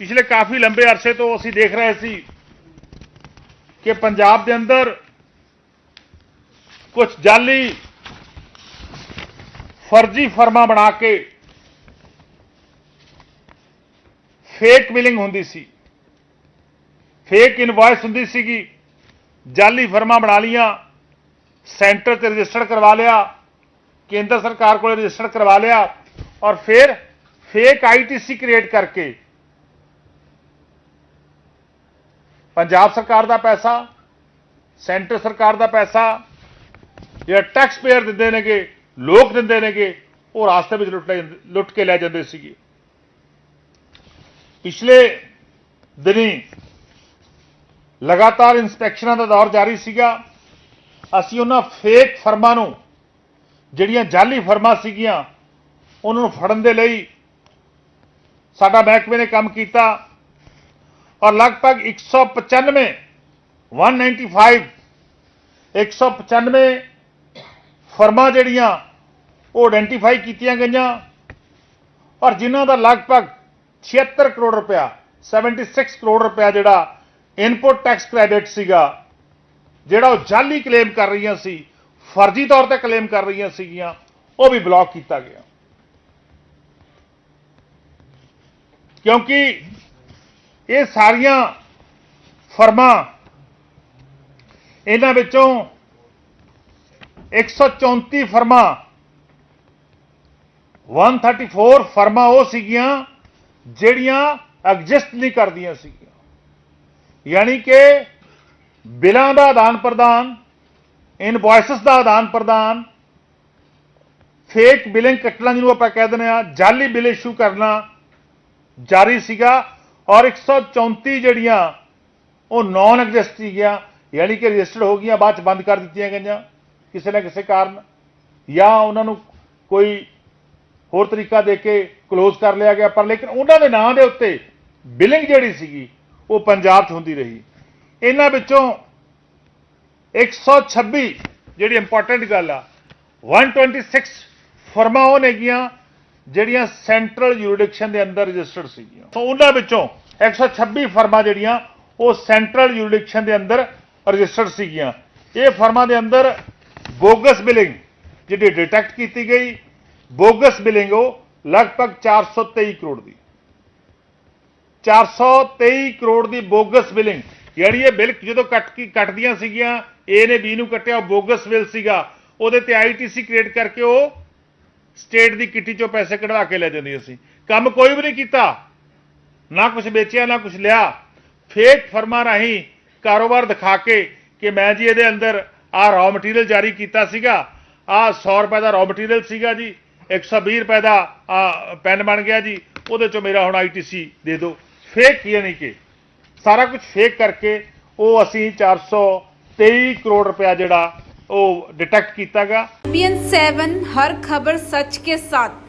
ਪਿਛਲੇ ਕਾਫੀ ਲੰਬੇ ਅਰਸੇ ਤੋਂ ਅਸੀਂ ਦੇਖ ਰਹੇ ਸੀ ਕਿ ਪੰਜਾਬ ਦੇ ਅੰਦਰ ਕੁਝ ਜਾਲੀ ਫਰਜ਼ੀ ਫਰਮਾਂ ਬਣਾ ਕੇ ਫੇਕ ਬਿਲਿੰਗ ਹੁੰਦੀ ਸੀ। ਫੇਕ ਇਨਵੌਇਸ ਹੁੰਦੀ ਸੀਗੀ। ਜਾਲੀ ਫਰਮਾਂ ਬਣਾ ਲੀਆਂ ਸੈਂਟਰ ਤੇ ਰਜਿਸਟਰ ਕਰਵਾ ਲਿਆ, ਕੇਂਦਰ ਸਰਕਾਰ ਕੋਲ ਰਜਿਸਟਰ ਕਰਵਾ ਲਿਆ ਔਰ ਫਿਰ ਫੇਕ ਆਈਟੀਸੀ ਕ੍ਰੀਏਟ ਕਰਕੇ ਪੰਜਾਬ ਸਰਕਾਰ ਦਾ ਪੈਸਾ, ਸੈਂਟਰ ਸਰਕਾਰ ਦਾ ਪੈਸਾ, ਜਿਹੜਾ ਟੈਕਸ ਪੇਅਰ ਦਿੰਦੇ ਨੇਗੇ, ਲੋਕ ਦਿੰਦੇ ਨੇਗੇ, ਉਹ ਰਾਸਤੇ ਵਿੱਚ ਲੁੱਟ ਲੈ ਲੁੱਟ ਕੇ ਲੈ ਜਾਂਦੇ ਸੀਗੇ। ਪਿਛਲੇ ਦਿਨੀ ਲਗਾਤਾਰ ਇਨਸਪੈਕਸ਼ਨਾਂ ਦਾ ਦੌਰ ਜਾਰੀ ਸੀਗਾ। ਅਸੀਂ ਉਹਨਾਂ ਫੇਕ ਫਰਮਾਂ ਨੂੰ, ਜਿਹੜੀਆਂ ਜਾਲੀ ਫਰਮਾਂ ਸੀਗੀਆਂ, ਉਹਨਾਂ ਨੂੰ ਫੜਨ ਦੇ ਲਈ ਸਾਡਾ ਮਹਿਕਮੇ ਨੇ ਕੰਮ ਕੀਤਾ। ਔਰ ਲਗਭਗ 195 195 195 ਫਰਮਾਂ ਜਿਹੜੀਆਂ ਉਹ ਆਇਡੈਂਟੀਫਾਈ ਕੀਤੀਆਂ ਗਈਆਂ ਔਰ ਜਿਨ੍ਹਾਂ ਦਾ ਲਗਭਗ 76 ਕਰੋੜ ਰੁਪਇਆ 76 ਕਰੋੜ ਰੁਪਇਆ ਜਿਹੜਾ ਇਨਪੁਟ ਟੈਕਸ ਕ੍ਰੈਡਿਟ ਸੀਗਾ ਜਿਹੜਾ ਉਹ ਜਾਲੀ ਕਲੇਮ ਕਰ ਰਹੀਆਂ ਸੀ ਫਰਜ਼ੀ ਤੌਰ ਤੇ ਕਲੇਮ ਕਰ ਰਹੀਆਂ ਸੀਗੀਆਂ ਉਹ ਵੀ ਬਲੌਕ ਕੀਤਾ ਗਿਆ ਕਿਉਂਕਿ ਇਹ ਸਾਰੀਆਂ ਫਰਮਾਂ ਇਹਨਾਂ ਵਿੱਚੋਂ 134 ਫਰਮਾਂ 134 ਫਰਮਾਂ ਉਹ ਸੀਗੀਆਂ ਜਿਹੜੀਆਂ ਐਗਜ਼ਿਸਟ ਨਹੀਂ ਕਰਦੀਆਂ ਸੀਗੀਆਂ। ਯਾਨੀ ਕਿ ਬਿਲਾਂ ਦਾ ਆਦਾਨ ਪ੍ਰਦਾਨ, ਇਨਵੌਇਸਸ ਦਾ ਆਦਾਨ ਪ੍ਰਦਾਨ, ਫੇਕ ਬਿਲਿੰਗ ਕੱਟਣਾ ਜਿਹਨੂੰ ਆਪਾਂ ਕਹਿ ਦਿੰਦੇ ਆ ਜਾਲੀ ਬਿਲ ਇਸ਼ੂ ਕਰਨਾ ਜਾਰੀ ਸੀਗਾ। ਔਰ 134 ਜਿਹੜੀਆਂ ਉਹ ਨਾਨ ਐਗਜ਼ਿਸਟ ਯਾਨੀ ਕਿ ਰਜਿਸਟਰਡ ਹੋ ਗਈਆਂ, ਬਾਅਦ ਚ ਬੰਦ ਕਰ ਦਿੱਤੀਆਂ ਗਈਆਂ, ਕਿਸੇ ਨਾ ਕਿਸੇ ਕਾਰਨ, ਜਾਂ ਉਹਨਾਂ ਨੂੰ ਕੋਈ ਹੋਰ ਤਰੀਕਾ ਦੇ ਕੇ ক্লোਜ਼ ਕਰ ਲਿਆ ਗਿਆ, ਪਰ ਲੇਕਿਨ ਉਹਨਾਂ ਦੇ ਨਾਂ ਦੇ ਉੱਤੇ ਬਿਲਿੰਗ ਜਿਹੜੀ ਸੀਗੀ, ਉਹ ਪੰਜਾਬ 'ਚ ਹੁੰਦੀ ਰਹੀ। ਇਹਨਾਂ ਵਿੱਚੋਂ 126 ਜਿਹੜੀ ਇੰਪੋਰਟੈਂਟ ਗੱਲ ਆ 126 ਫਰਮਾਂ ਉਹ ਨੇਗੀਆਂ ਜਿਹੜੀਆਂ ਸੈਂਟਰਲ ਜੁਰਿਡਿਕਸ਼ਨ ਦੇ ਅੰਦਰ ਰਜਿਸਟਰਡ ਸੀਗੀਆਂ। ਸੋ ਉਹਨਾਂ ਵਿੱਚੋਂ 126 ਫਰਮਾਂ ਜਿਹੜੀਆਂ, ਉਹ ਸੈਂਟਰਲ ਜੁਰਿਡਿਕਸ਼ਨ ਦੇ ਅੰਦਰ ਰਜਿਸਟਰਡ ਸੀਗੀਆਂ। ਇਹ ਫਰਮਾਂ ਦੇ ਅੰਦਰ ਬੋਗਸ ਬਿਲਿੰਗ ਜਿਹੜੀ ਡਿਟੈਕਟ ਕੀਤੀ ਗਈ ਬੋਗਸ ਬਿਲਿੰਗ ਉਹ ਲਗਭਗ 423 ਕਰੋੜ ਦੀ। 423 ਕਰੋੜ ਦੀ ਬੋਗਸ ਬਿਲਿੰਗ ਯਾਨੀ ਇਹ ਬਿਲ ਜਦੋਂ ਕੱਟ ਕੀ, ਕੱਟਦੀਆਂ ਸੀਗੀਆਂ ਏ ਨੇ ਬੀ ਨੂੰ ਕੱਟਿਆ, ਉਹ ਬੋਗਸ ਬਿਲ ਸੀਗਾ। ਉਹਦੇ ਤੇ ਆਈਟੀਸੀ ਕ੍ਰੀਏਟ ਕਰਕੇ ਉਹ ਸਟੇਟ ਦੀ ਕਿੱਟੀ ਚੋਂ ਪੈਸੇ ਕਢਵਾ ਕੇ ਲੈ ਜਾਂਦੀ ਸੀ ਕੰਮ ਕੋਈ ਵੀ ਨਹੀਂ ਕੀਤਾ। ਨਾ ਕੁਝ ਵੇਚਿਆ ਨਾ ਕੁਝ ਲਿਆ। ਫੇਕ ਫਰਮਾਂ ਰਾਹੀਂ ਕਾਰੋਬਾਰ ਦਿਖਾ ਕੇ ਕਿ ਮੈਂ ਜੀ ਇਹਦੇ ਅੰਦਰ ਆ ਰਾਅ ਮਟੀਰੀਅਲ ਜਾਰੀ ਕੀਤਾ ਸੀਗਾ। ਆ 100 ਰੁਪਏ ਦਾ ਰਾਅ ਮਟੀਰੀਅਲ ਸੀਗਾ ਜੀ। 120 ਰੁਪਏ ਦਾ ਆਹ, ਪੈਨ ਬਣ ਗਿਆ ਜੀ। ਉਹਦੇ ਚੋਂ ਮੇਰਾ ਹੁਣ ਆਈਟੀਸੀ ਦੇ ਦਿਓ। ਫੇਕ ਯਾਨੀ ਕਿ? ਸਾਰਾ ਕੁਝ ਫੇਕ ਕਰਕੇ ਉਹ ਅਸੀਂ 423 ਕਰੋੜ ਰੁਪਇਆ ਜਿਹੜਾ ਉਹ ਡਿਟੈਕਟ ਕੀਤਾਗਾ। पीएन सेवन हर खबर सच के साथ